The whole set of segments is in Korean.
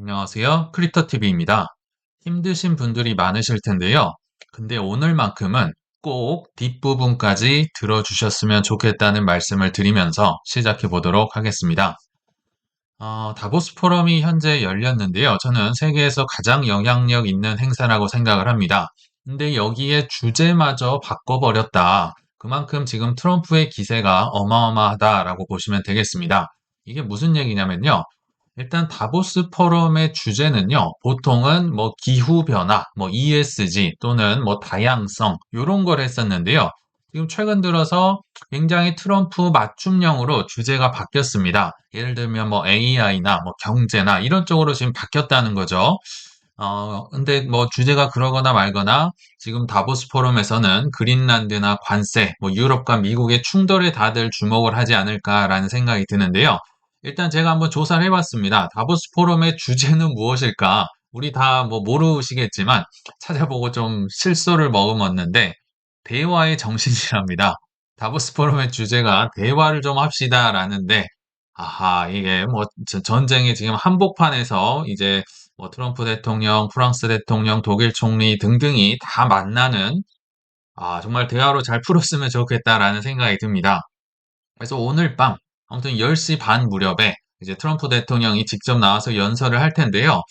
안녕하세요. 크립토TV입니다. 힘드신 분들이 많으실 텐데요. 근데 오늘만큼은 꼭 뒷부분까지 들어주셨으면 좋겠다는 말씀을 드리면서 시작해 보도록 하겠습니다. 어, 다보스 포럼이 현재 열렸는데요. 저는 세계에서 가장 영향력 있는 행사라고 생각을 합니다. 근데 여기에 주제마저 바꿔버렸다. 그만큼 지금 트럼프의 기세가 어마어마하다라고 보시면 되겠습니다. 이게 무슨 얘기냐면요. 일단 다보스 포럼의 주제는요, 보통은 뭐 기후변화, 뭐 ESG 또는 뭐 다양성, 요런 걸 했었는데요. 지금 최근 들어서 굉장히 트럼프 맞춤형으로 주제가 바뀌었습니다. 예를 들면 뭐 AI나 뭐 경제나 이런 쪽으로 지금 바뀌었다는 거죠. 어, 근데 뭐 주제가 그러거나 말거나 지금 다보스 포럼에서는 그린란드나 관세, 뭐 유럽과 미국의 충돌에 다들 주목을 하지 않을까라는 생각이 드는데요. 일단 제가 한번 조사를 해봤습니다. 다보스 포럼의 주제는 무엇일까? 우리 다 뭐 모르시겠지만 찾아보고 좀 실소를 머금었는데 대화의 정신이랍니다. 다보스 포럼의 주제가 대화를 좀 합시다라는데 아하 이게 뭐 전쟁의 지금 한복판에서 이제 뭐 트럼프 대통령, 프랑스 대통령, 독일 총리 등등이 다 만나는 아 정말 대화로 잘 풀었으면 좋겠다라는 생각이 듭니다. 그래서 오늘 밤 아무튼 10시 반 무렵에 이제 트럼프 대통령이 직접 나와서 연설을 할 텐데요.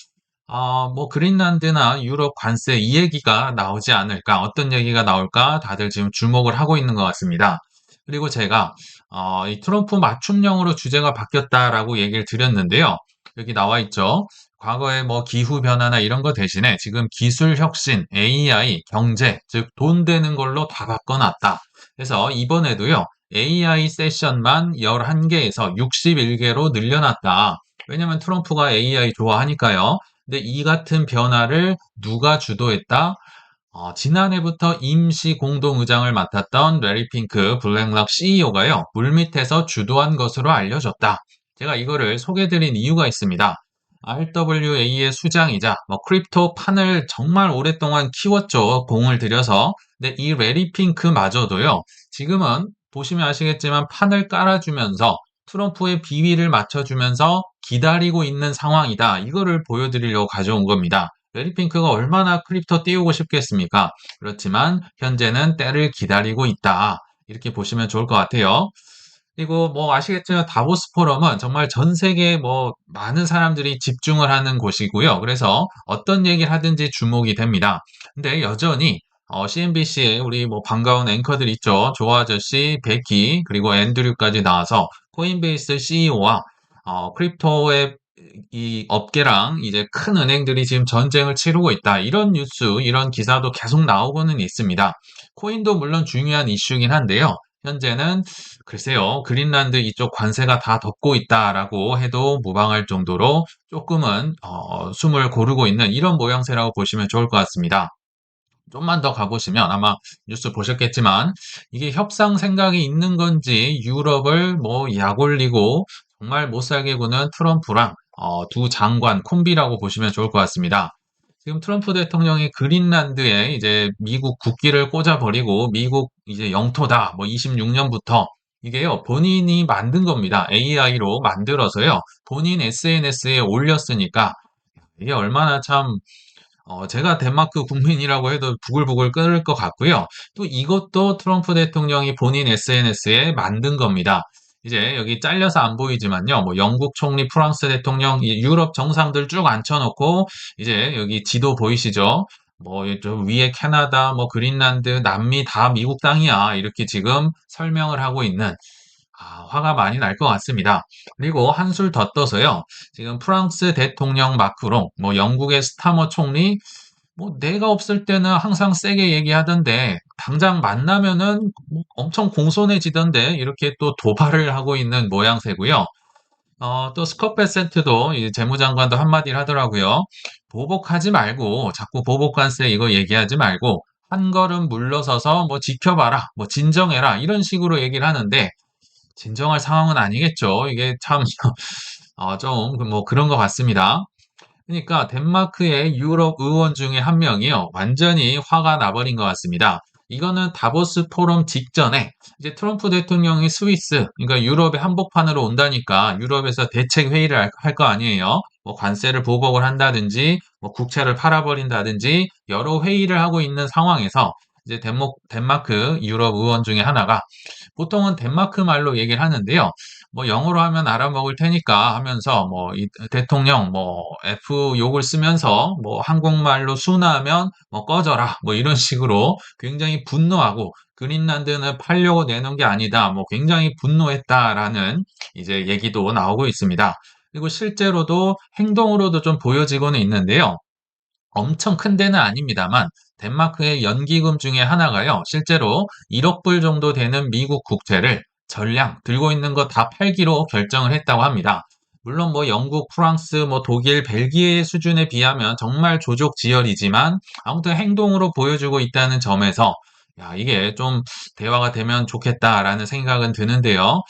어, 뭐 그린란드나 유럽 관세 이 얘기가 나오지 않을까, 어떤 얘기가 나올까 다들 지금 주목을 하고 있는 것 같습니다. 그리고 제가 어, 이 트럼프 맞춤형으로 주제가 바뀌었다라고 얘기를 드렸는데요. 여기 나와 있죠. 과거에 뭐 기후 변화나 이런 거 대신에 지금 기술 혁신, AI, 경제, 즉 돈 되는 걸로 다 바꿔놨다. 그래서 이번에도요. AI 세션만 11개에서 61개로 늘려놨다. 왜냐면 트럼프가 AI 좋아하니까요. 근데 이 같은 변화를 누가 주도했다? 어, 지난해부터 임시 공동의장을 맡았던 레리 핑크 블랙락 CEO가요. 물밑에서 주도한 것으로 알려졌다. 제가 이거를 소개드린 이유가 있습니다. RWA의 수장이자 뭐 크립토 판을 정말 오랫동안 키웠죠. 공을 들여서. 근데 이 레리 핑크마저도요. 지금은 보시면 아시겠지만 판을 깔아주면서 트럼프의 비위를 맞춰주면서 기다리고 있는 상황이다. 이거를 보여드리려고 가져온 겁니다. 레리 핑크가 얼마나 크립토 띄우고 싶겠습니까? 그렇지만 현재는 때를 기다리고 있다. 이렇게 보시면 좋을 것 같아요. 그리고 뭐 아시겠지만 다보스 포럼은 정말 전 세계에 뭐 많은 사람들이 집중을 하는 곳이고요. 그래서 어떤 얘기를 하든지 주목이 됩니다. 근데 여전히 어, CNBC에 우리 뭐 반가운 앵커들 있죠. 조 아저씨, 베키, 그리고 앤드류까지 나와서 코인베이스 CEO와 어, 크립토의 이 업계랑 이제 큰 은행들이 지금 전쟁을 치르고 있다. 이런 뉴스, 이런 기사도 계속 나오고는 있습니다. 코인도 물론 중요한 이슈긴 한데요. 현재는 글쎄요, 그린란드 이쪽 관세가 다 덮고 있다라고 해도 무방할 정도로 조금은 어, 숨을 고르고 있는 이런 모양새라고 보시면 좋을 것 같습니다. 좀만 더 가보시면 아마 뉴스 보셨겠지만 이게 협상 생각이 있는 건지 유럽을 뭐 약올리고 정말 못 살게 구는 트럼프랑 어, 두 장관 콤비라고 보시면 좋을 것 같습니다. 지금 트럼프 대통령이 그린란드에 이제 미국 국기를 꽂아버리고 미국 이제 영토다 뭐 26년부터 이게요 본인이 만든 겁니다. AI로 만들어서요 본인 SNS에 올렸으니까 이게 얼마나 참 어, 제가 덴마크 국민이라고 해도 부글부글 끓을 것 같고요. 또 이것도 트럼프 대통령이 본인 SNS에 만든 겁니다. 이제 여기 잘려서 안 보이지만요. 뭐 영국 총리, 프랑스 대통령, 유럽 정상들 쭉 앉혀놓고 이제 여기 지도 보이시죠? 뭐저 위에 캐나다, 뭐 그린란드, 남미 다 미국 땅이야. 이렇게 지금 설명을 하고 있는 아, 화가 많이 날 것 같습니다. 그리고 한술 더 떠서요. 지금 프랑스 대통령 마크롱, 뭐 영국의 스타머 총리, 뭐 내가 없을 때는 항상 세게 얘기하던데 당장 만나면은 뭐 엄청 공손해지던데 이렇게 또 도발을 하고 있는 모양새고요. 어, 또 스컷 베센트도 재무장관도 한마디를 하더라고요. 보복하지 말고 자꾸 보복 관세 이거 얘기하지 말고 한 걸음 물러서서 뭐 지켜봐라, 뭐 진정해라 이런 식으로 얘기를 하는데 진정할 상황은 아니겠죠. 이게 참 어, 좀 뭐 그런 것 같습니다. 그러니까 덴마크의 유럽 의원 중에 한 명이요. 완전히 화가 나버린 것 같습니다. 이거는 다보스 포럼 직전에 이제 트럼프 대통령이 스위스, 그러니까 유럽의 한복판으로 온다니까 유럽에서 대책 회의를 할 거 아니에요. 뭐 관세를 보복을 한다든지 뭐 국채를 팔아버린다든지 여러 회의를 하고 있는 상황에서 이제 덴마크 유럽 의원 중에 하나가 보통은 덴마크 말로 얘기를 하는데요. 뭐 영어로 하면 알아먹을 테니까 하면서 뭐이 대통령 뭐 F 욕을 쓰면서 뭐 한국말로 순화하면 뭐 꺼져라 뭐 이런 식으로 굉장히 분노하고 그린란드는 팔려고 내놓은 게 아니다. 뭐 굉장히 분노했다라는 이제 얘기도 나오고 있습니다. 그리고 실제로도 행동으로도 좀 보여지고는 있는데요. 엄청 큰 데는 아닙니다만 덴마크의 연기금 중에 하나가요. 실제로 1억 불 정도 되는 미국 국채를 전량 들고 있는 거 다 팔기로 결정을 했다고 합니다. 물론 뭐 영국, 프랑스, 뭐 독일, 벨기에 수준에 비하면 정말 조족지열이지만 아무튼 행동으로 보여주고 있다는 점에서 야, 이게 좀 대화가 되면 좋겠다라는 생각은 드는데요.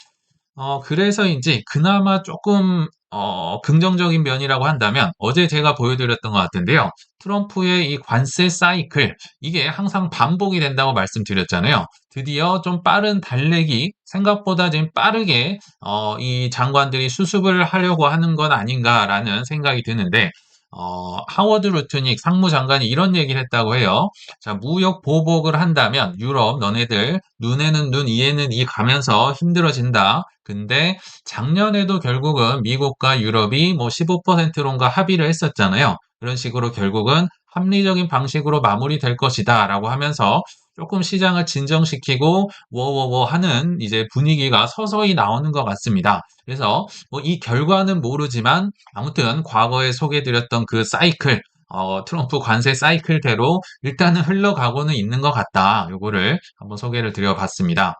어, 그래서인지 그나마 조금 어, 긍정적인 면이라고 한다면 어제 제가 보여드렸던 것 같은데요. 트럼프의 이 관세 사이클 이게 항상 반복이 된다고 말씀드렸잖아요. 드디어 좀 빠른 달래기 생각보다 지금 빠르게 어, 이 장관들이 수습을 하려고 하는 건 아닌가라는 생각이 드는데 어, 하워드 루트닉 상무장관이 이런 얘기를 했다고 해요. 자, 무역 보복을 한다면 유럽 너네들 눈에는 눈, 이에는 이 가면서 힘들어진다. 근데 작년에도 결국은 미국과 유럽이 뭐 15%론가 합의를 했었잖아요. 그런 식으로 결국은 합리적인 방식으로 마무리될 것이다 라고 하면서 조금 시장을 진정시키고 워워워 하는 이제 분위기가 서서히 나오는 것 같습니다. 그래서 뭐 이 결과는 모르지만 아무튼 과거에 소개드렸던 그 사이클 어, 트럼프 관세 사이클대로 일단은 흘러가고는 있는 것 같다. 요거를 한번 소개를 드려봤습니다.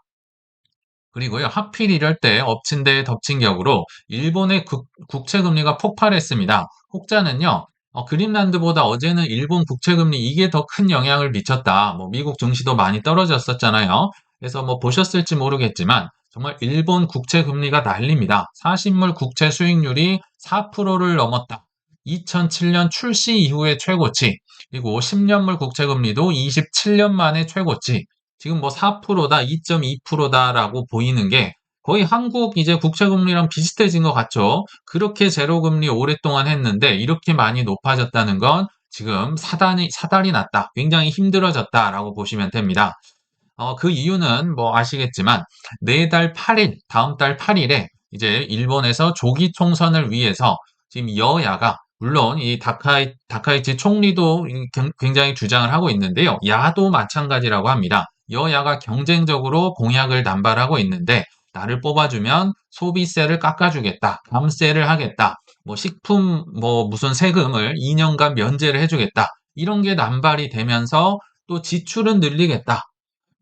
그리고요, 하필 이럴 때 엎친 데 덮친 격으로 일본의 국, 국채 금리가 폭발했습니다. 혹자는요, 어, 그린란드보다 어제는 일본 국채 금리 이게 더 큰 영향을 미쳤다. 뭐 미국 증시도 많이 떨어졌었잖아요. 그래서 뭐 보셨을지 모르겠지만 정말 일본 국채 금리가 난립니다. 사실물 국채 수익률이 4%를 넘었다. 2007년 출시 이후의 최고치. 그리고 10년물 국채 금리도 27년 만에 최고치. 지금 뭐 4%다, 2.2%다라고 보이는 게 거의 한국 이제 국채금리랑 비슷해진 것 같죠. 그렇게 제로금리 오랫동안 했는데 이렇게 많이 높아졌다는 건 지금 사단이, 사달이 났다. 굉장히 힘들어졌다라고 보시면 됩니다. 어, 그 이유는 뭐 아시겠지만 내달 8일, 다음 달 8일에 이제 일본에서 조기 총선을 위해서 지금 여야가 물론 이 다카이, 다카이치 총리도 굉장히 주장을 하고 있는데요. 야도 마찬가지라고 합니다. 여야가 경쟁적으로 공약을 남발하고 있는데 나를 뽑아주면 소비세를 깎아주겠다. 감세를 하겠다. 뭐 식품 뭐 무슨 세금을 2년간 면제를 해주겠다. 이런 게 남발이 되면서 또 지출은 늘리겠다.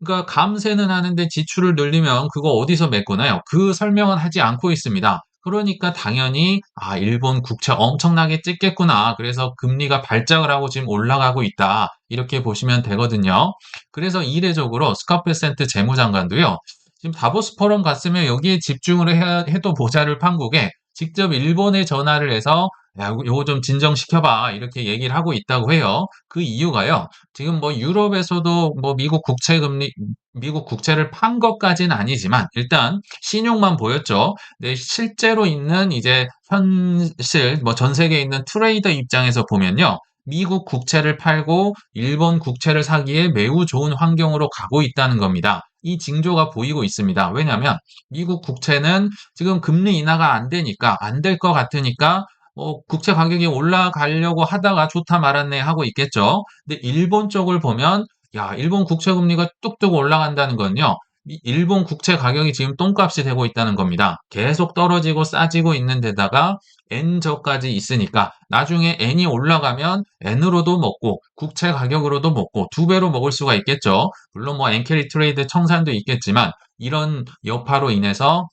그러니까 감세는 하는데 지출을 늘리면 그거 어디서 메꾸나요? 그 설명은 하지 않고 있습니다. 그러니까 당연히 아 일본 국채 엄청나게 찍겠구나. 그래서 금리가 발작을 하고 지금 올라가고 있다. 이렇게 보시면 되거든요. 그래서 이례적으로 스카페센트 재무장관도요. 지금 다보스 포럼 갔으면 여기에 집중을 해야 해도 모자를 판국에 직접 일본에 전화를 해서 야, 요거 좀 진정시켜봐. 이렇게 얘기를 하고 있다고 해요. 그 이유가요. 지금 뭐 유럽에서도 뭐 미국 국채 금리, 미국 국채를 판 것까지는 아니지만 일단 신용만 보였죠. 근데 실제로 있는 이제 현실, 뭐 전 세계에 있는 트레이더 입장에서 보면요. 미국 국채를 팔고 일본 국채를 사기에 매우 좋은 환경으로 가고 있다는 겁니다. 이 징조가 보이고 있습니다. 왜냐하면 미국 국채는 지금 금리 인하가 안 되니까 안 될 것 같으니까 어, 국채 가격이 올라가려고 하다가 좋다 말았네 하고 있겠죠. 근데 일본 쪽을 보면 야 일본 국채 금리가 뚝뚝 올라간다는 건요. 일본 국채 가격이 지금 똥값이 되고 있다는 겁니다. 계속 떨어지고 싸지고 있는 데다가 N저까지 있으니까 나중에 N이 올라가면 N으로도 먹고 국채 가격으로도 먹고 두 배로 먹을 수가 있겠죠. 물론 뭐 엔캐리 트레이드 청산도 있겠지만 이런 여파로 인해서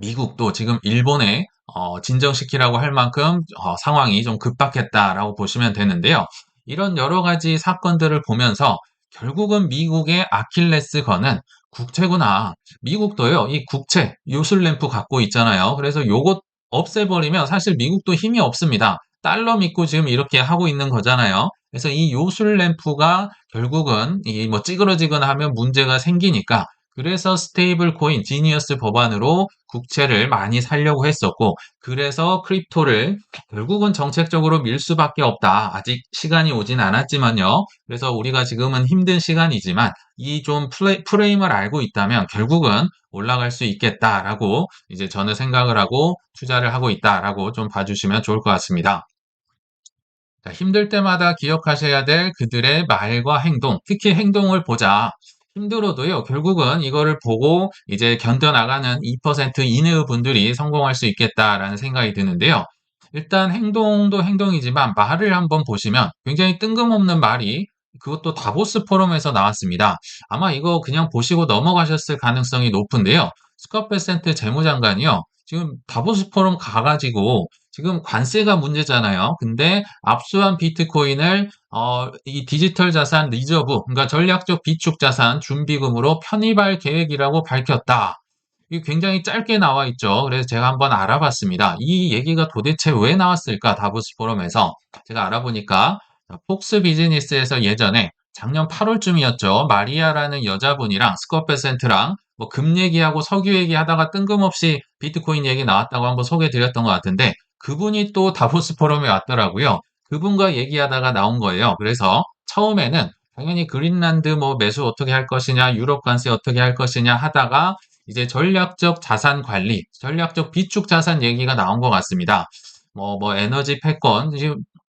미국도 지금 일본에 어, 진정시키라고 할 만큼 어, 상황이 좀 급박했다라고 보시면 되는데요. 이런 여러 가지 사건들을 보면서 결국은 미국의 아킬레스건은 국채구나. 미국도요, 이 국채, 요술램프 갖고 있잖아요. 그래서 요것 없애버리면 사실 미국도 힘이 없습니다. 달러 믿고 지금 이렇게 하고 있는 거잖아요. 그래서 이 요술 램프가 결국은 이 뭐 찌그러지거나 하면 문제가 생기니까 그래서 스테이블 코인 지니어스 법안으로 국채를 많이 살려고 했었고 그래서 크립토를 결국은 정책적으로 밀 수밖에 없다. 아직 시간이 오진 않았지만요. 그래서 우리가 지금은 힘든 시간이지만 이 좀 프레임을 알고 있다면 결국은 올라갈 수 있겠다라고 이제 저는 생각을 하고 투자를 하고 있다라고 좀 봐주시면 좋을 것 같습니다. 자, 힘들 때마다 기억하셔야 될 그들의 말과 행동, 특히 행동을 보자. 힘들어도요, 결국은 이거를 보고 이제 견뎌나가는 2% 이내의 분들이 성공할 수 있겠다라는 생각이 드는데요. 일단 행동도 행동이지만 말을 한번 보시면 굉장히 뜬금없는 말이 그것도 다보스 포럼에서 나왔습니다. 아마 이거 그냥 보시고 넘어가셨을 가능성이 높은데요. 스컷 베센트 재무장관이요. 지금 다보스 포럼 가가지고 지금 관세가 문제잖아요. 근데 압수한 비트코인을 어, 이 디지털 자산 리저브, 그러니까 전략적 비축 자산 준비금으로 편입할 계획이라고 밝혔다. 이게 굉장히 짧게 나와 있죠. 그래서 제가 한번 알아봤습니다. 이 얘기가 도대체 왜 나왔을까? 다보스 포럼에서 제가 알아보니까 폭스 비즈니스에서 예전에 작년 8월쯤이었죠. 마리아라는 여자분이랑 스컷 베센트랑 뭐 금 얘기하고 석유 얘기하다가 뜬금없이 비트코인 얘기 나왔다고 한번 소개드렸던 것 같은데 그분이 또 다보스 포럼에 왔더라고요. 그분과 얘기하다가 나온 거예요. 그래서 처음에는 당연히 그린란드 뭐 매수 어떻게 할 것이냐, 유럽 관세 어떻게 할 것이냐 하다가 이제 전략적 자산 관리, 전략적 비축 자산 얘기가 나온 것 같습니다. 뭐, 뭐, 에너지 패권,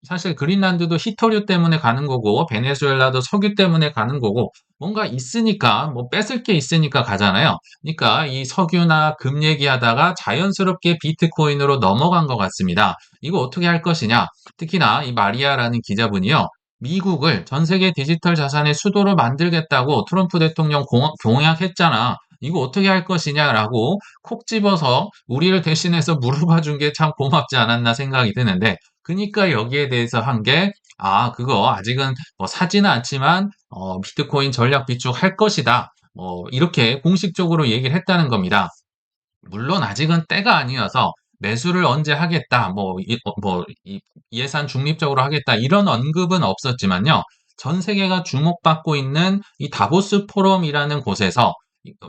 사실 그린란드도 히터류 때문에 가는 거고, 베네수엘라도 석유 때문에 가는 거고, 뭔가 있으니까, 뭐 뺏을 게 있으니까 가잖아요. 그러니까 이 석유나 금 얘기하다가 자연스럽게 비트코인으로 넘어간 것 같습니다. 이거 어떻게 할 것이냐? 특히나 이 마리아라는 기자분이요. 미국을 전 세계 디지털 자산의 수도로 만들겠다고 트럼프 대통령 공약했잖아. 이거 어떻게 할 것이냐라고 콕 집어서 우리를 대신해서 물어봐 준 게 참 고맙지 않았나 생각이 드는데 그니까 여기에 대해서 한 게 아 그거 아직은 뭐 사지는 않지만 어, 비트코인 전략 비축 할 것이다. 뭐 이렇게 공식적으로 얘기를 했다는 겁니다. 물론 아직은 때가 아니어서 매수를 언제 하겠다, 뭐, 이, 어, 뭐 이, 예산 중립적으로 하겠다 이런 언급은 없었지만요. 전 세계가 주목받고 있는 이 다보스 포럼이라는 곳에서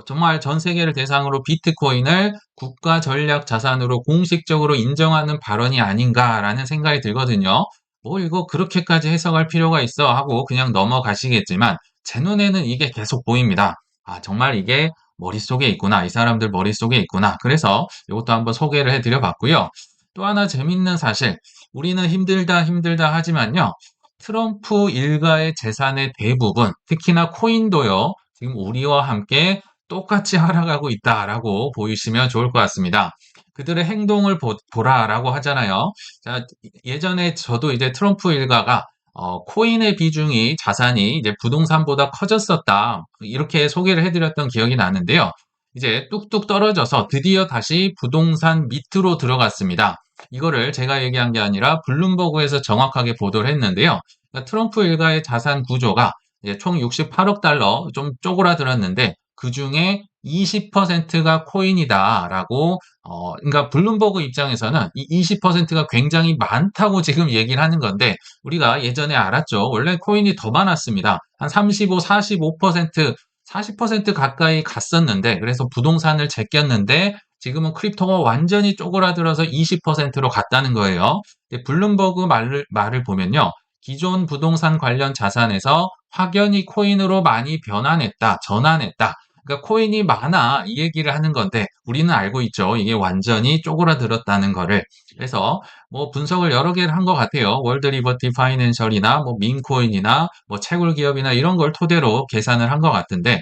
정말 전 세계를 대상으로 비트코인을 국가 전략 자산으로 공식적으로 인정하는 발언이 아닌가라는 생각이 들거든요. 뭐 이거 그렇게까지 해석할 필요가 있어 하고 그냥 넘어가시겠지만 제 눈에는 이게 계속 보입니다. 아, 정말 이게 머릿속에 있구나. 이 사람들 머릿속에 있구나. 그래서 이것도 한번 소개를 해드려 봤고요. 또 하나 재밌는 사실. 우리는 힘들다 힘들다 하지만요. 트럼프 일가의 재산의 대부분, 특히나 코인도요. 지금 우리와 함께 똑같이 하락하고 있다라고 보이시면 좋을 것 같습니다. 그들의 행동을 보, 라라고 하잖아요. 자, 예전에 저도 이제 트럼프 일가가 어, 코인의 비중이 자산이 이제 부동산보다 커졌었다. 이렇게 소개를 해드렸던 기억이 나는데요. 이제 뚝뚝 떨어져서 드디어 다시 부동산 밑으로 들어갔습니다. 이거를 제가 얘기한 게 아니라 블룸버그에서 정확하게 보도를 했는데요. 그러니까 트럼프 일가의 자산 구조가 총 68억 달러 좀 쪼그라들었는데 그 중에 20%가 코인이다라고 어 그러니까 블룸버그 입장에서는 이 20%가 굉장히 많다고 지금 얘기를 하는 건데 우리가 예전에 알았죠. 원래 코인이 더 많았습니다. 한 35, 45% 40% 가까이 갔었는데 그래서 부동산을 제꼈는데 지금은 크립토가 완전히 쪼그라들어서 20%로 갔다는 거예요. 블룸버그 말을, 말을 보면요. 기존 부동산 관련 자산에서 확연히 코인으로 많이 변환했다, 전환했다. 그러니까 코인이 많아 이 얘기를 하는 건데 우리는 알고 있죠. 이게 완전히 쪼그라들었다는 거를. 그래서 뭐 분석을 여러 개를 한 것 같아요. 월드 리버티 파이낸셜이나 뭐 민코인이나 뭐 채굴 기업이나 이런 걸 토대로 계산을 한 것 같은데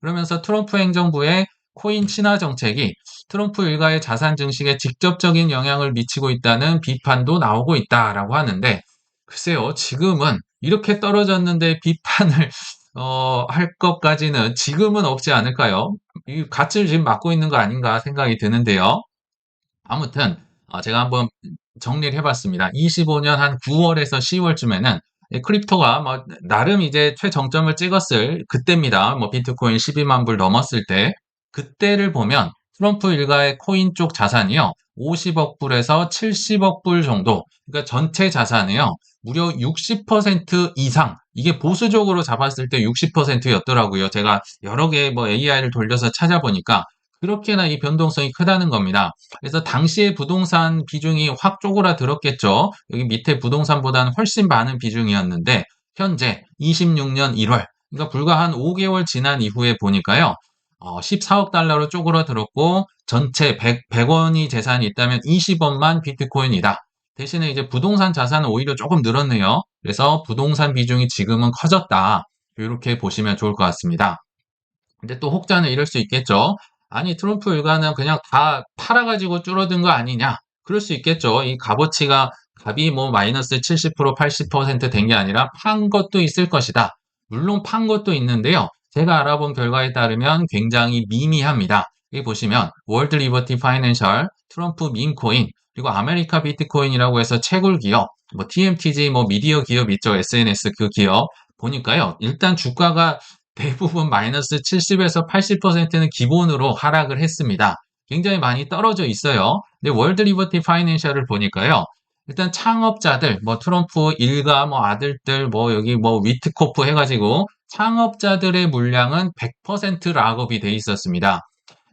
그러면서 트럼프 행정부의 코인 친화 정책이 트럼프 일가의 자산 증식에 직접적인 영향을 미치고 있다는 비판도 나오고 있다라고 하는데 글쎄요, 지금은 이렇게 떨어졌는데 비판을 어, 할 것까지는 지금은 없지 않을까요? 이 갓을 지금 맞고 있는 거 아닌가 생각이 드는데요. 아무튼 어, 제가 한번 정리를 해봤습니다. 25년 한 9월에서 10월쯤에는 크립토가 뭐 나름 이제 최정점을 찍었을 그때입니다. 뭐 비트코인 12만 불 넘었을 때 그때를 보면 트럼프 일가의 코인 쪽 자산이요. 50억 불에서 70억 불 정도. 그러니까 전체 자산이요. 무려 60% 이상. 이게 보수적으로 잡았을 때 60%였더라고요. 제가 여러 개 뭐 AI를 돌려서 찾아보니까 그렇게나 이 변동성이 크다는 겁니다. 그래서 당시에 부동산 비중이 확 쪼그라들었겠죠. 여기 밑에 부동산보다는 훨씬 많은 비중이었는데 현재 26년 1월 그러니까 불과 한 5개월 지난 이후에 보니까요. 어, 14억 달러로 쪼그라들었고 전체 100, 100원이 재산이 있다면 20원만 비트코인이다. 대신에 이제 부동산 자산은 오히려 조금 늘었네요. 그래서 부동산 비중이 지금은 커졌다. 이렇게 보시면 좋을 것 같습니다. 근데 또 혹자는 이럴 수 있겠죠. 아니 트럼프 일가는 그냥 다 팔아가지고 줄어든 거 아니냐? 그럴 수 있겠죠. 이 값어치가 값이 뭐 마이너스 70% 80%된 게 아니라 판 것도 있을 것이다. 물론 판 것도 있는데요. 제가 알아본 결과에 따르면 굉장히 미미합니다. 여기 보시면 월드 리버티 파이낸셜, 트럼프 민코인, 그리고 아메리카 비트코인이라고 해서 채굴 기업, 뭐 TMTG 뭐 미디어 기업 있죠. SNS 그 기업 보니까요. 일단 주가가 대부분 마이너스 70에서 80%는 기본으로 하락을 했습니다. 굉장히 많이 떨어져 있어요. 근데 월드 리버티 파이낸셜을 보니까요. 일단 창업자들, 뭐 트럼프 일가, 뭐 아들들, 뭐 여기 뭐 위트코프 해가지고 창업자들의 물량은 100% 락업이 돼 있었습니다.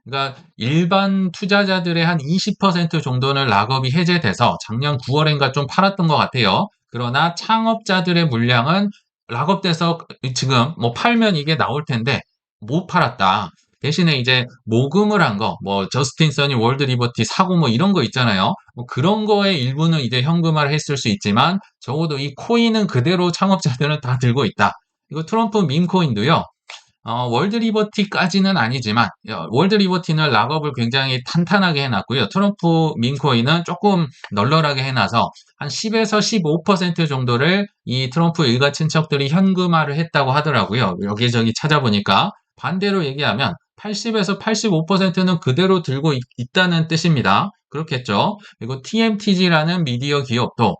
그러니까 일반 투자자들의 한 20% 정도는 락업이 해제돼서 작년 9월엔가 좀 팔았던 것 같아요. 그러나 창업자들의 물량은 락업돼서 지금 뭐 팔면 이게 나올 텐데 못 팔았다. 대신에 이제 모금을 한 거, 뭐 저스틴 써니 월드 리버티 사고 뭐 이런 거 있잖아요. 뭐 그런 거에 일부는 이제 현금화를 했을 수 있지만 적어도 이 코인은 그대로 창업자들은 다 들고 있다. 이거 트럼프 밈코인도요. 어, 월드 리버티까지는 아니지만 월드 리버티는 락업을 굉장히 탄탄하게 해 놨고요. 트럼프 민코인은 조금 널널하게 해 놔서 한 10에서 15% 정도를 이 트럼프 일가 친척들이 현금화를 했다고 하더라고요. 여기저기 찾아보니까 반대로 얘기하면 80에서 85%는 그대로 들고 있, 있다는 뜻입니다. 그렇겠죠. 그리고 TMTG라는 미디어 기업도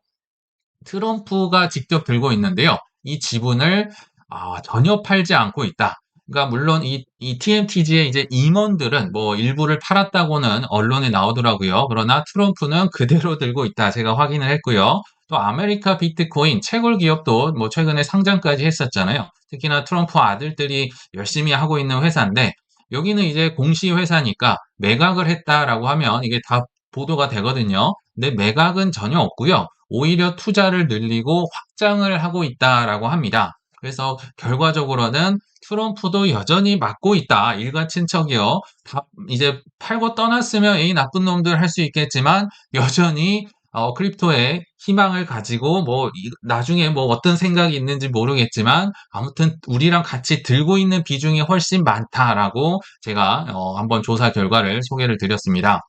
트럼프가 직접 들고 있는데요. 이 지분을 아, 전혀 팔지 않고 있다. 그러니까 물론 이, 이 TMTG의 이제 임원들은 뭐 일부를 팔았다고는 언론에 나오더라고요. 그러나 트럼프는 그대로 들고 있다. 제가 확인을 했고요. 또 아메리카 비트코인 채굴 기업도 뭐 최근에 상장까지 했었잖아요. 특히나 트럼프 아들들이 열심히 하고 있는 회사인데 여기는 이제 공시 회사니까 매각을 했다라고 하면 이게 다 보도가 되거든요. 근데 매각은 전혀 없고요. 오히려 투자를 늘리고 확장을 하고 있다라고 합니다. 그래서 결과적으로는 트럼프도 여전히 막고 있다. 일가 친척이요. 다 이제 팔고 떠났으면 이 나쁜 놈들 할 수 있겠지만 여전히 어, 크립토에 희망을 가지고 뭐 나중에 뭐 어떤 생각이 있는지 모르겠지만 아무튼 우리랑 같이 들고 있는 비중이 훨씬 많다라고 제가 어, 한번 조사 결과를 소개를 드렸습니다.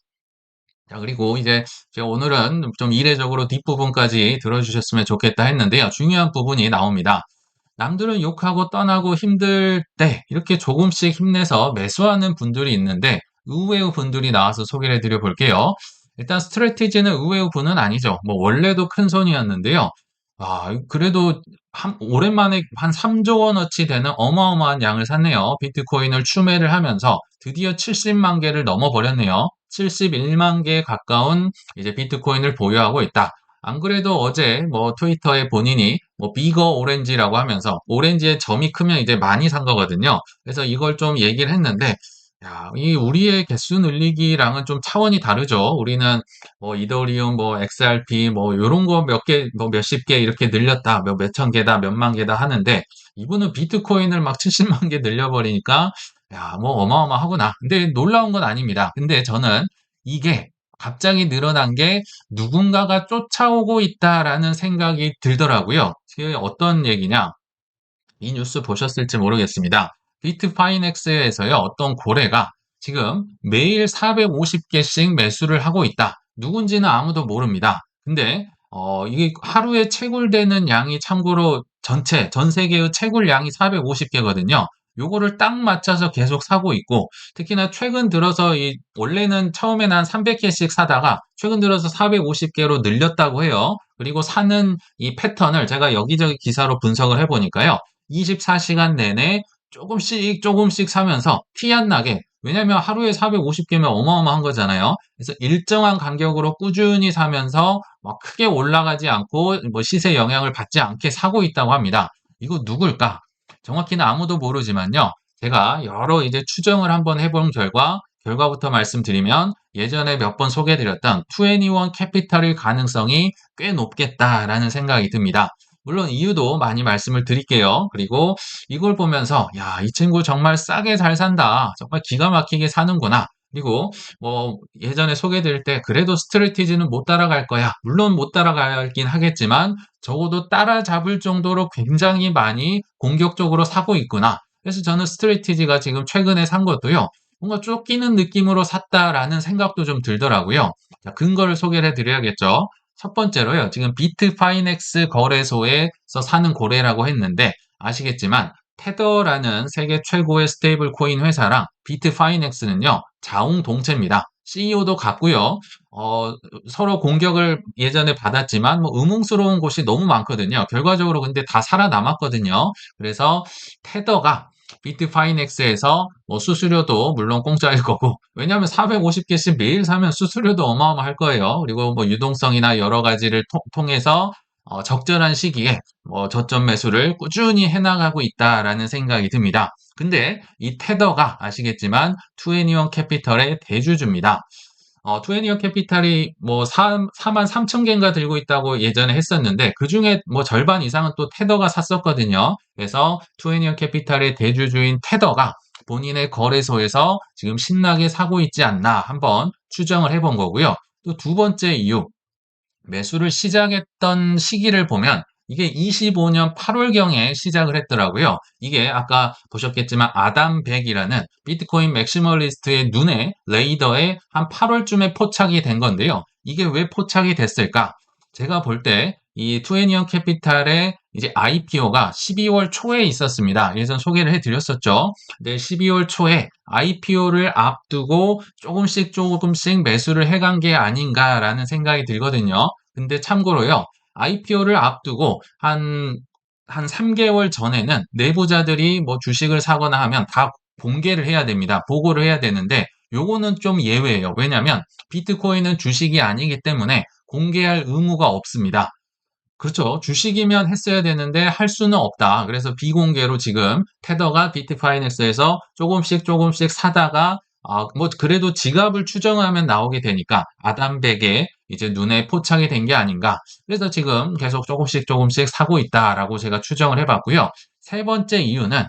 자, 그리고 이제 제가 오늘은 좀 이례적으로 뒷부분까지 들어주셨으면 좋겠다 했는데요. 중요한 부분이 나옵니다. 남들은 욕하고 떠나고 힘들 때 이렇게 조금씩 힘내서 매수하는 분들이 있는데 의외의 분들이 나와서 소개를 해드려 볼게요. 일단 스트레티지는 의외의 분은 아니죠. 뭐 원래도 큰 손이었는데요. 아, 그래도 한, 오랜만에 한 3조 원어치 되는 어마어마한 양을 샀네요. 비트코인을 추매를 하면서 드디어 70만 개를 넘어버렸네요. 71만 개 가까운 이제 비트코인을 보유하고 있다. 안 그래도 어제 뭐 트위터에 본인이 뭐 비거 오렌지라고 하면서 오렌지의 점이 크면 이제 많이 산 거거든요. 그래서 이걸 좀 얘기를 했는데 야, 이 우리의 개수 늘리기랑은 좀 차원이 다르죠. 우리는 뭐 이더리움, 뭐 XRP, 뭐 요런 거 몇 개, 뭐 몇십 개 이렇게 늘렸다, 몇 몇천 개다, 몇만 개다 하는데 이분은 비트코인을 막 70만 개 늘려버리니까 야, 뭐 어마어마하구나. 근데 놀라운 건 아닙니다. 근데 저는 이게 갑자기 늘어난 게 누군가가 쫓아오고 있다라는 생각이 들더라고요. 그게 어떤 얘기냐? 이 뉴스 보셨을지 모르겠습니다. 비트파이넥스에서요, 어떤 고래가 지금 매일 450개씩 매수를 하고 있다. 누군지는 아무도 모릅니다. 근데 어, 이게 하루에 채굴되는 양이 참고로 전체, 전 세계의 채굴 양이 450개거든요. 요거를 딱 맞춰서 계속 사고 있고 특히나 최근 들어서 이 원래는 처음에는 한 300개씩 사다가 최근 들어서 450개로 늘렸다고 해요. 그리고 사는 이 패턴을 제가 여기저기 기사로 분석을 해보니까요. 24시간 내내 조금씩 조금씩 사면서 티안 나게 왜냐면 하루에 450개면 어마어마한 거잖아요. 그래서 일정한 간격으로 꾸준히 사면서 막 크게 올라가지 않고 뭐 시세 영향을 받지 않게 사고 있다고 합니다. 이거 누굴까? 정확히는 아무도 모르지만요. 제가 여러 이제 추정을 한번 해본 결과 결과부터 말씀드리면 예전에 몇 번 소개해드렸던 21 캐피탈일 가능성이 꽤 높겠다라는 생각이 듭니다. 물론 이유도 많이 말씀을 드릴게요. 그리고 이걸 보면서 야, 이 친구 정말 싸게 잘 산다. 정말 기가 막히게 사는구나. 그리고 뭐 예전에 소개드릴 때 그래도 스트레티지는 못 따라갈 거야. 물론 못 따라가긴 하겠지만 적어도 따라잡을 정도로 굉장히 많이 공격적으로 사고 있구나. 그래서 저는 스트레티지가 지금 최근에 산 것도요. 뭔가 쫓기는 느낌으로 샀다라는 생각도 좀 들더라고요. 자, 근거를 소개를 해드려야겠죠. 첫 번째로요. 지금 비트파이넥스 거래소에서 사는 고래라고 했는데 아시겠지만 테더라는 세계 최고의 스테이블 코인 회사랑 비트파이넥스는요. 자웅 동체입니다. CEO도 같고요. 어, 서로 공격을 예전에 받았지만 뭐 의문스러운 곳이 너무 많거든요. 결과적으로 근데 다 살아남았거든요. 그래서 테더가 비트파이넥스에서 뭐 수수료도 물론 공짜일 거고 왜냐하면 450개씩 매일 사면 수수료도 어마어마할 거예요. 그리고 뭐 유동성이나 여러 가지를 통, 해서 어, 적절한 시기에 뭐 저점 매수를 꾸준히 해나가고 있다라는 생각이 듭니다. 근데 이 테더가 아시겠지만 투애니원 캐피털의 대주주입니다. 어, 투애니어 캐피탈이 뭐 4, 4만 3천 개인가 들고 있다고 예전에 했었는데 그 중에 뭐 절반 이상은 또 테더가 샀었거든요. 그래서 투애니어 캐피탈의 대주주인 테더가 본인의 거래소에서 지금 신나게 사고 있지 않나 한번 추정을 해본 거고요. 또 두 번째 이유, 매수를 시작했던 시기를 보면 이게 25년 8월경에 시작을 했더라고요. 이게 아까 보셨겠지만 아담 백이라는 비트코인 맥시멀리스트의 눈에 레이더에 한 8월쯤에 포착이 된 건데요. 이게 왜 포착이 됐을까? 제가 볼 때 이 투애니언 캐피탈의 이제 IPO가 12월 초에 있었습니다. 예전 소개를 해드렸었죠. 근데 12월 초에 IPO를 앞두고 조금씩 조금씩 매수를 해간 게 아닌가라는 생각이 들거든요. 근데 참고로요. IPO를 앞두고 한, 한 3개월 전에는 내부자들이 뭐 주식을 사거나 하면 다 공개를 해야 됩니다. 보고를 해야 되는데 요거는 좀 예외예요. 왜냐하면 비트코인은 주식이 아니기 때문에 공개할 의무가 없습니다. 그렇죠. 주식이면 했어야 되는데 할 수는 없다. 그래서 비공개로 지금 테더가 비트파이넥스에서 조금씩 조금씩 사다가 아, 뭐 그래도 지갑을 추정하면 나오게 되니까 아담백에 이제 눈에 포착이 된 게 아닌가. 그래서 지금 계속 조금씩 조금씩 사고 있다라고 제가 추정을 해봤고요. 세 번째 이유는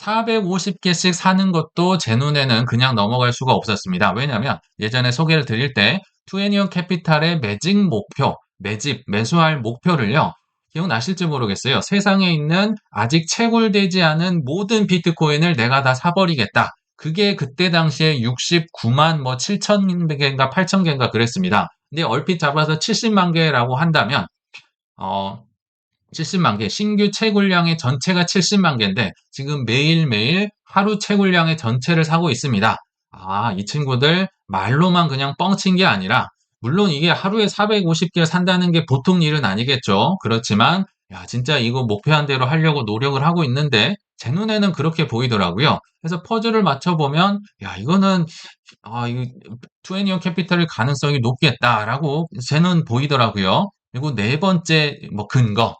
450개씩 사는 것도 제 눈에는 그냥 넘어갈 수가 없었습니다. 왜냐하면 예전에 소개를 드릴 때 투애니언 캐피탈의 매직 목표, 매집, 매수할 목표를요. 기억나실지 모르겠어요. 세상에 있는 아직 채굴되지 않은 모든 비트코인을 내가 다 사버리겠다. 그게 그때 당시에 69만 뭐 7천 개인가 8천 개인가 그랬습니다. 근데 얼핏 잡아서 70만 개라고 한다면 어 70만 개 신규 채굴량의 전체가 70만 개인데 지금 매일매일 하루 채굴량의 전체를 사고 있습니다. 아, 이 친구들 말로만 그냥 뻥친 게 아니라 물론 이게 하루에 450개 산다는 게 보통 일은 아니겠죠. 그렇지만 야, 진짜 이거 목표한 대로 하려고 노력을 하고 있는데 제 눈에는 그렇게 보이더라고요. 그래서 퍼즐을 맞춰보면, 야, 이거는, 아, 이 투애니언 캐피탈의 가능성이 높겠다라고 제는 보이더라고요. 그리고 네 번째, 뭐, 근거.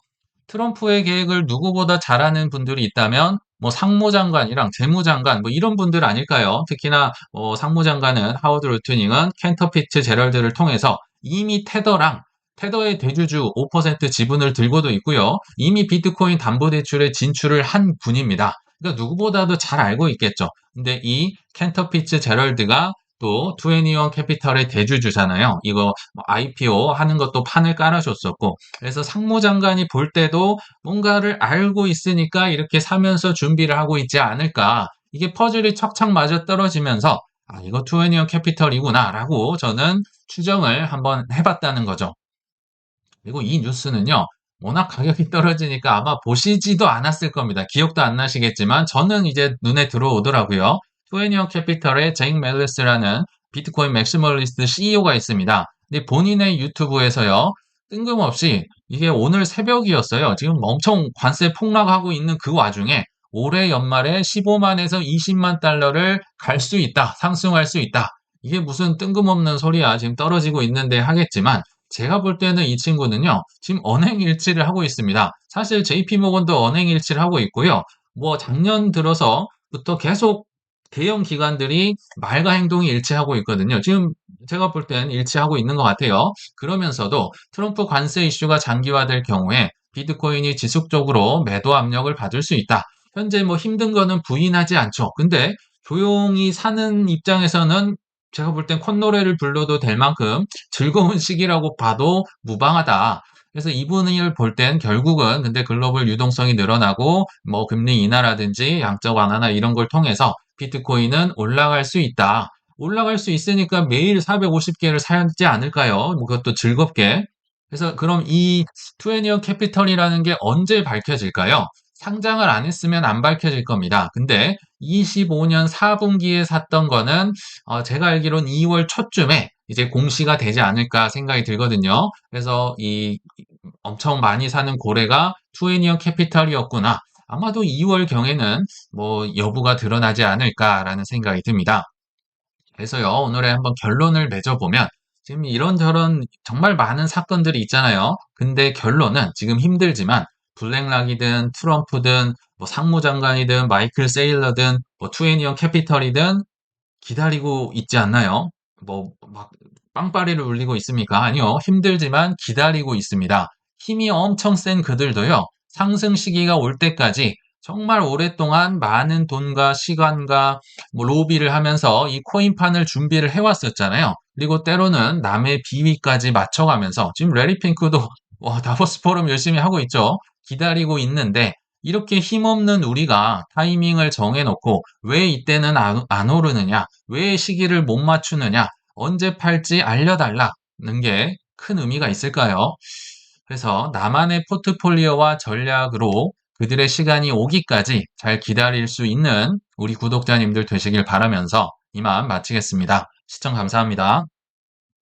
트럼프의 계획을 누구보다 잘하는 분들이 있다면, 뭐, 상무장관이랑 재무장관, 뭐, 이런 분들 아닐까요? 특히나, 어, 상무장관은 하워드 루트닝은 켄터피츠 제럴드를 통해서 이미 테더랑 테더의 대주주 5% 지분을 들고도 있고요. 이미 비트코인 담보대출에 진출을 한 분입니다. 그러니까 누구보다도 잘 알고 있겠죠. 근데 이 켄터피츠 제럴드가 또 투애니원 캐피털의 대주주잖아요. 이거 IPO 하는 것도 판을 깔아줬었고 그래서 상무장관이 볼 때도 뭔가를 알고 있으니까 이렇게 사면서 준비를 하고 있지 않을까. 이게 퍼즐이 척척 맞아 떨어지면서 아 이거 투애니원 캐피털이구나 라고 저는 추정을 한번 해봤다는 거죠. 그리고 이 뉴스는요. 워낙 가격이 떨어지니까 아마 보시지도 않았을 겁니다. 기억도 안 나시겠지만 저는 이제 눈에 들어오더라고요. 투애니어 캐피털의 제잉 멜리스라는 비트코인 맥시멀리스트 CEO가 있습니다. 근데 본인의 유튜브에서요. 뜬금없이 이게 오늘 새벽이었어요. 지금 엄청 관세 폭락하고 있는 그 와중에 올해 연말에 15만에서 20만 달러를 갈 수 있다. 상승할 수 있다. 이게 무슨 뜬금없는 소리야. 지금 떨어지고 있는데 하겠지만 제가 볼 때는 이 친구는요. 지금 언행 일치를 하고 있습니다. 사실 JP 모건도 언행 일치를 하고 있고요. 뭐 작년 들어서부터 계속 대형 기관들이 말과 행동이 일치하고 있거든요. 지금 제가 볼땐 일치하고 있는 것 같아요. 그러면서도 트럼프 관세 이슈가 장기화될 경우에 비트코인이 지속적으로 매도 압력을 받을 수 있다. 현재 뭐 힘든 거는 부인하지 않죠. 근데 조용히 사는 입장에서는 제가 볼 땐 콧노래를 불러도 될 만큼 즐거운 시기라고 봐도 무방하다. 그래서 이분을 볼 땐 결국은 근데 글로벌 유동성이 늘어나고 뭐 금리 인하라든지 양적 완화나 이런 걸 통해서 비트코인은 올라갈 수 있다. 올라갈 수 있으니까 매일 450개를 사지 않을까요? 뭐 그것도 즐겁게. 그래서 그럼 이 투애니어 캐피털이라는 게 언제 밝혀질까요? 상장을 안 했으면 안 밝혀질 겁니다. 근데 25년 4분기에 샀던 거는 어, 제가 알기로는 2월 초쯤에 이제 공시가 되지 않을까 생각이 들거든요. 그래서 이 엄청 많이 사는 고래가 투애니어 캐피털이었구나. 아마도 2월 경에는 뭐 여부가 드러나지 않을까라는 생각이 듭니다. 그래서요, 오늘의 한번 결론을 맺어보면 지금 이런저런 정말 많은 사건들이 있잖아요. 근데 결론은 지금 힘들지만 블랙락이든 트럼프든 뭐 상무장관이든 마이클 세일러든 뭐 투애니언 캐피털이든 기다리고 있지 않나요? 뭐 막 빵빠리를 울리고 있습니까? 아니요. 힘들지만 기다리고 있습니다. 힘이 엄청 센 그들도요. 상승 시기가 올 때까지 정말 오랫동안 많은 돈과 시간과 뭐 로비를 하면서 이 코인판을 준비를 해왔었잖아요. 그리고 때로는 남의 비위까지 맞춰가면서 지금 레리 핑크도 와, 다보스 포럼 열심히 하고 있죠. 기다리고 있는데 이렇게 힘없는 우리가 타이밍을 정해놓고 왜 이때는 안, 안 오르느냐, 왜 시기를 못 맞추느냐, 언제 팔지 알려달라는 게 큰 의미가 있을까요? 그래서 나만의 포트폴리오와 전략으로 그들의 시간이 오기까지 잘 기다릴 수 있는 우리 구독자님들 되시길 바라면서 이만 마치겠습니다. 시청 감사합니다.